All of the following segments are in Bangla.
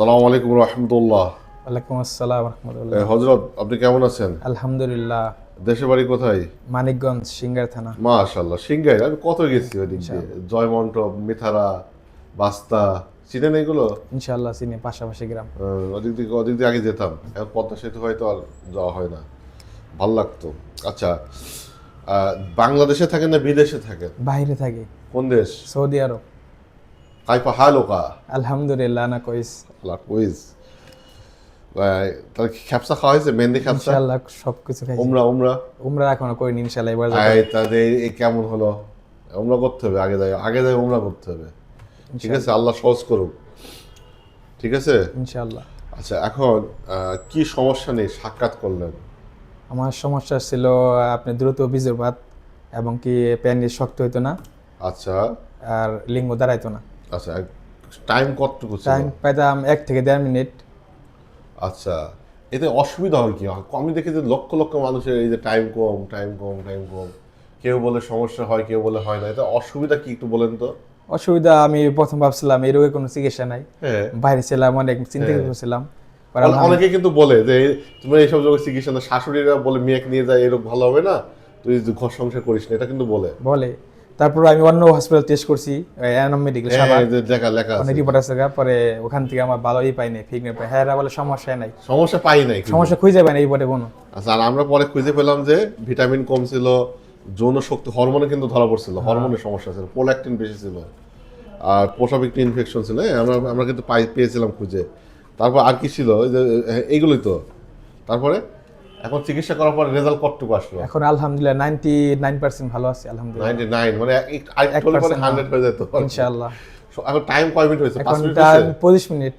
সালাম আলাইকুম রহমতুল্লাহ। ওয়ালাইকুম আসসালাম রহমতুল্লাহ। হজরত আপনি কেমন আছেন? আলহামদুলিল্লাহ। দেশে বাড়ি কোথায়? মানিকগঞ্জ সিঙ্গার থানা। মাশাল্লাহ সিংগাই আমি কত গেছি ওদিক দিয়ে? জয়মন্টপ মিথারা বাস্তা চিনেন এগুলো? ইনশাআল্লাহ চিনি পাশাপাশি গ্রাম। ওদিক দিকে ওদিক দিয়ে আগে যেতাম। এখন পদ্মা সেতু হয়তো আর যাওয়া হয় না। ভালো লাগতো। আচ্ছা বাংলাদেশে থাকেন না বিদেশে থাকেন? বাইরে থাকি। কোন দেশ? সৌদি আরব। কাইপা হালোকা আলহামদুলিল্লাহ না কইস আল্লাহ কুইজ তাহলে খ্যাপসা খাওয়া হয়েছে মেহেন্দি খ্যাপসা ইনশাআল্লাহ সবকিছু খাই উমরা উমরা উমরা এখনও করিনি ইনশাআল্লাহ এবার। এই তাদের এই কেমন হলো? উমরা করতে হবে আগে যাই আগে যাই উমরা করতে হবে। ঠিক আছে আল্লাহ সহজ করুক। ঠিক আছে? ইনশাআল্লাহ। আচ্ছা এখন কি সমস্যা নেই? সাক্ষাৎ করলেন। আমার সমস্যা ছিল আপনি দ্রুত বীজপাত এবং কি প্যান্ডি শক্ত হইতো না। আচ্ছা। আর লিঙ্গ দাঁড়াইতো না। আচ্ছা টাইম কতটুকু টাইম পাইতাম এক থেকে দেড় মিনিট। আচ্ছা এতে অসুবিধা হয় কি? আমি দেখি যে লক্ষ লক্ষ মানুষের এই যে টাইম কম টাইম কম টাইম কম। কেউ বলে সমস্যা হয় কেউ বলে হয় না। এটা অসুবিধা কি একটু বলেন তো? অসুবিধা আমি প্রথম ভাবছিলাম এই রোগের কোনো চিকিৎসা নাই। হ্যাঁ। বাইরে ছিলাম অনেক চিন্তিত ছিলাম। অনেকে কিন্তু বলে যে তুমি এইসব রোগের চিকিৎসা না। শাশুড়িরা বলে মেয়েকে নিয়ে যায় এই রোগ ভালো হবে না। তুই ঘর সংসার করিস না। এটা কিন্তু বলে। বলে। তারপর আমি অন্য হসপিটাল টেস্ট করছি এনাম মেডিকেল হ্যাঁ, লেখা লেখা অনেক রিপোর্ট আছে পরে ওখান থেকে আমার ভালোই পাইনি ফিগনে পাই। হ্যাঁ বলে সমস্যা নাই। সমস্যা পাই নাই সমস্যা খুঁজে পাই না এই রিপোর্টে কোনো। আচ্ছা আর আমরা পরে খুঁজে পেলাম যে ভিটামিন কম ছিল যৌন শক্তি হরমোনে কিন্তু ধরা পড়ছিল হরমোনের সমস্যা ছিল পোল্যাকটিন বেশি ছিল আর পোষাক একটি ইনফেকশন ছিল হ্যাঁ, আমরা আমরা কিন্তু পাই পেয়েছিলাম খুঁজে। তারপর আর কি ছিল যে হ্যাঁ, এইগুলোই তো। তারপরে এখন চিকিৎসা করার পর রেজাল্ট কতটুকু আসলো? এখন আলহামদুলিল্লাহ নাইনটি নাইন পার্সেন্ট ভালো আছে আলহামদুলিল্লাহ। নাইনটি নাইন মানে এক- আরেকটু হলে পরে 1% হয়ে যেত। ইনশাআল্লাহ। এখন টাইম কয় মিনিট হয়েছে? পাঁচ এখন মিনিট টাইম হয়েছে? পঁচিশ মিনিট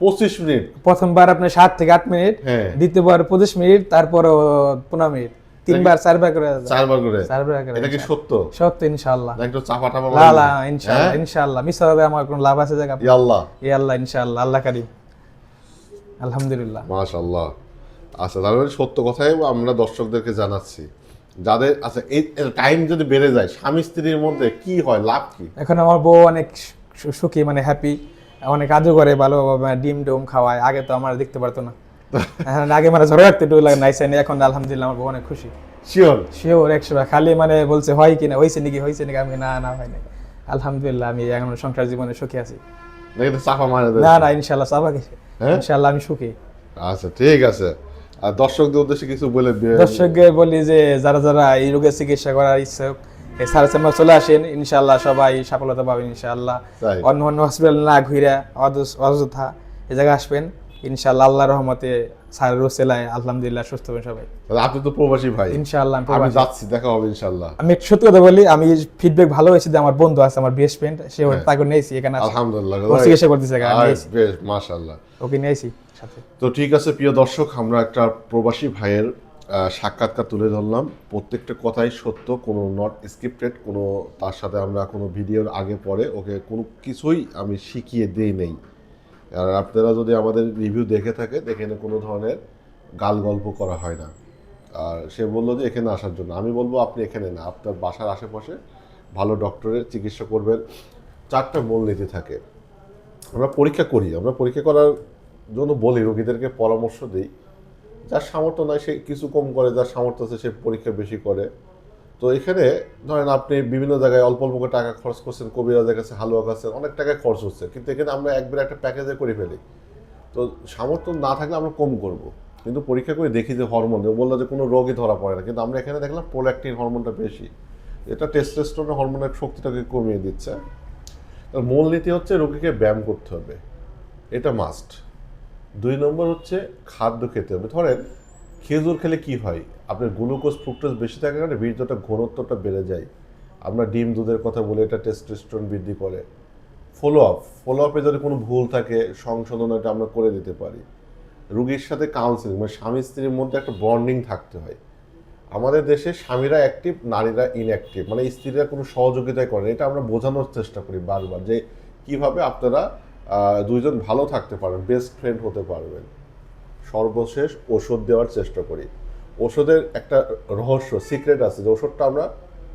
পঁচিশ মিনিট প্রথমবার আপনার সাত থেকে আট মিনিট হ্যাঁ। দ্বিতীয়বার পঁচিশ মিনিট তারপর পনেরো মিনিট তিনবার চারবার করে চারবার করে? চারবার করে এটা কি সত্য? সত্য ইনশাআল্লাহ। না একটু চাপা টাপা লা লা ইনশাআল্লাহ ইনশাআল্লাহ। মিস হবে আমার কোনো লাভ আছে জায়গা? আল্লাহ এ আল্লাহ ইনশাআল্লাহ। আল্লাহ কারিম। আলহামদুলিল্লাহ। মাশাল্লাহ আচ্ছা তার মানে সত্য কথাই আমরা দর্শকদেরকে জানাচ্ছি। যাদের আচ্ছা এই টাইম যদি বেড়ে যায় স্বামী স্ত্রীর মধ্যে কি হয় লাভ কি? এখন আমার বউ অনেক সুখী মানে হ্যাপি অনেক কাজও করে ভালো মানে ডিম টোম খাওয়ায়। আগে তো আমার দেখতে পারতো না। আগে মানে ঝড় রাখতে একটু লাগে নাইসে এখন আলহামদুলিল্লাহ আমার বউ অনেক খুশি। শিওর শিওর একশো খালি মানে বলছে হয় কি না? হয়েছে নাকি? হয়েছে নাকি? আমি না না হয় না আলহামদুলিল্লাহ আমি এখন সংসার জীবনে সুখী আছি। চাপা না না ইনশাল্লাহ গেছে। হ্যাঁ? ইনশাল্লাহ আমি সুখী। আচ্ছা ঠিক আছে। আর দর্শকদের উদ্দেশ্যে কিছু বলে দর্শককে বলি যে যারা যারা এই রোগের চিকিৎসা করার চেম্বার চলে আসেন ইনশাল্লাহ সবাই সফলতা পাবেন ইনশাল্লাহ অন্য অন্য হসপিটাল না ঘুরে অযথা এই জায়গায় আসবেন ইনশাল্লাহ আল্লাহ রহমতে স্যার রোসেলায় আলহামদুলিল্লাহ সুস্থ হবেন সবাই। আপনি তো প্রবাসী ভাই। ইনশাল্লাহ আমি যাচ্ছি দেখা হবে ইনশাল্লাহ আমি সত্যি কথা বলি আমি ফিডব্যাক ভালো হয়েছে যে আমার বন্ধু আছে আমার বেস্ট ফ্রেন্ড সে। তাকে নিয়েছি এখানে আলহামদুলিল্লাহ। চিকিৎসা করতেছে। বেশ ওকে নিয়েছি। তো ঠিক আছে, প্রিয় দর্শক, আমরা একটা প্রবাসী ভাইয়ের সাক্ষাৎকার তুলে ধরলাম। প্রত্যেকটা কথাই সত্য, কোনো নট স্ক্রিপ্টেড কোনো তার সাথে আমরা কোনো ভিডিওর আগে, পরে ওকে কোনো কিছুই আমি শিখিয়ে দিই নেই। আর আপনারা যদি আমাদের রিভিউ দেখে থাকে এখানে কোনো ধরনের গাল গল্প করা হয় না। আর সে বলল যে, এখানে আসার জন্য। আমি বলব, আপনি এখানে না, আপনার বাসার আশেপাশে ভালো ডক্টরের চিকিৎসা করবেন। চারটা মূলনীতি থাকে। আমরা পরীক্ষা করি। আমরা পরীক্ষা করার জন্য বলি, রোগীদেরকে পরামর্শ দিই। যার সামর্থ্য নয় সে কিছু কম করে, যার সামর্থ্য আছে সে পরীক্ষা বেশি করে। তো এখানে ধরেন আপনি বিভিন্ন জায়গায় অল্প অল্প করে টাকা খরচ করছেন, কবিরাজের কাছে হালুয়া কাছে অনেক টাকা খরচ হচ্ছে। কিন্তু এখানে আমরা একবার একটা প্যাকেজে করে ফেলি। তো সামর্থ্য না থাকলে আমরা কম করব। কিন্তু পরীক্ষা করে দেখি যে হরমোন বলল যে কোনো রোগই ধরা পড়ে না। কিন্তু আমরা এখানে দেখলাম প্রোল্যাক্টিন হরমোনটা বেশি। এটা টেস্টোস্টেরন হরমোনের শক্তিটাকে কমিয়ে দিচ্ছে। তার মূলনীতি হচ্ছে রোগীকে ব্যায়াম করতে হবে। এটা মাস্ট দুই নম্বর হচ্ছে খাদ্য খেতে হবে। ধরেন খেজুর খেলে কি হয়? আপনার গ্লুকোজ, ফ্রুক্টোজ বেশি থাকার কারণে বীর্যটা, ঘনত্বটা বেড়ে যায়। আমরা ডিম, দুধের কথা বলে, এটা টেস্টোস্টেরন বৃদ্ধি করে। ফলো আপ ফলো আপে যদি কোনো ভুল থাকে, সংশোধন এটা আমরা করে দিতে পারি। রুগীর সাথে কাউন্সিলিং মানে স্বামী স্ত্রীর মধ্যে একটা বন্ডিং থাকতে হয়। আমাদের দেশে স্বামীরা অ্যাক্টিভ নারীরা ইনঅ্যাক্টিভ মানে স্ত্রীরা কোনো সহযোগিতাই করে। এটা আমরা বোঝানোর চেষ্টা করি বারবার যে কীভাবে আপনারা দুইজন ভালো থাকতে পারবেন বেস্ট ফ্রেন্ড হতে পারবেন। সর্বশেষ ওষুধ দেওয়ার চেষ্টা করি। ওষুধের একটা রহস্য সিক্রেট আছে যে ওষুধটা আমরা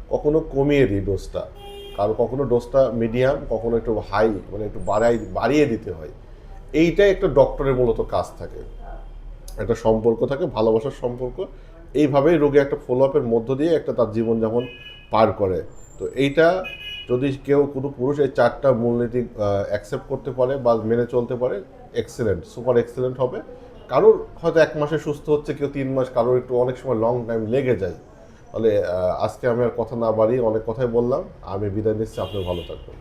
কখনো কমিয়ে দিই ডোজটা কারণ কখনো ডোজটা মিডিয়াম কখনো একটু হাই মানে একটু বাড়াই, বাড়িয়ে দিতে হয়। এইটাই একটা ডক্টরের মূলত কাজ থাকে। একটা সম্পর্ক থাকে, ভালোবাসার সম্পর্ক। এইভাবেই রোগী একটা ফলো আপের মধ্য দিয়ে একটা তার জীবনযাপন পার করে। তো এইটা যদি কেউ কোনো পুরুষ এই চারটা মূলনীতি অ্যাকসেপ্ট করতে পারে বা মেনে চলতে পারে এক্সেলেন্ট সুপার এক্সেলেন্ট হবে। কারোর হয়তো এক মাসে সুস্থ হচ্ছে, কেউ তিন মাস, কারোর একটু অনেক সময় লং টাইম লেগে যায়। তাহলে আজকে আমি আর কথা না বাড়িয়ে অনেক কথাই বললাম। আমি বিদায় নিচ্ছি আপনি ভালো থাকবেন।